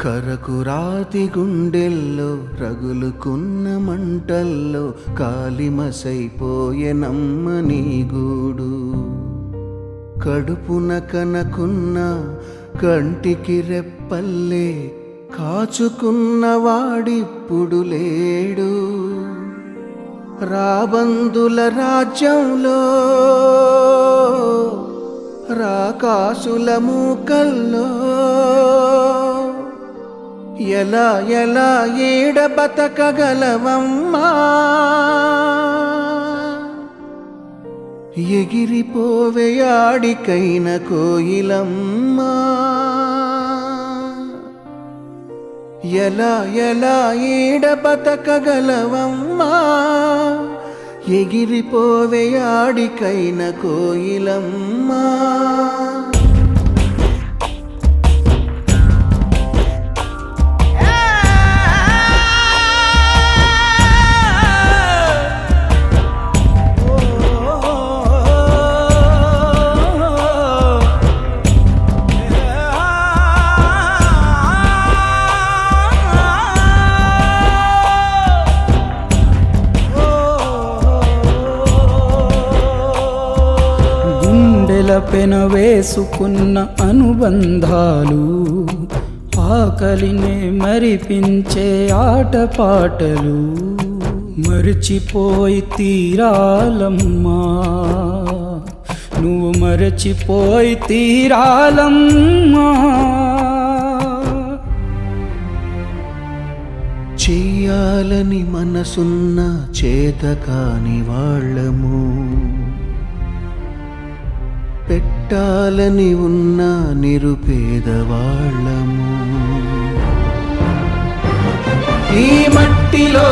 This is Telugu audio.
కరకు రాతి గుండెల్లో రగులుకున్న మంటల్లో కాలిమసైపోయే నీ గూడు. కడుపున కనకున్న కంటికి రెప్పల్లే కాచుకున్న వాడిప్పుడు లేడు. రాబందుల రాజ్యంలో రాకాసుల మూకల్లో ఎలా ఎలా ఏడ బతకగలవమ్మా ఎగిరిపోవేయాడికైన కోయిలమ్మా. ఎలా ఎలా ఏడ బతకగలవమ్మా ఎగిరిపోవేయాడికైన కోయిలమ్మా. గుండెల వేసుకున్న అనుబంధాలు ఆకలినే మరిపించే ఆటపాటలు మరిచిపోయి తీరాలమ్మా. నువ్వు మరచిపోయి తీరాలమ్మా. చెయ్యాలని మనసున్న చేత కాని వాళ్ళము పెట్టాలని ఉన్న నిరుపేదవాళ్ళము ఈ మట్టిలో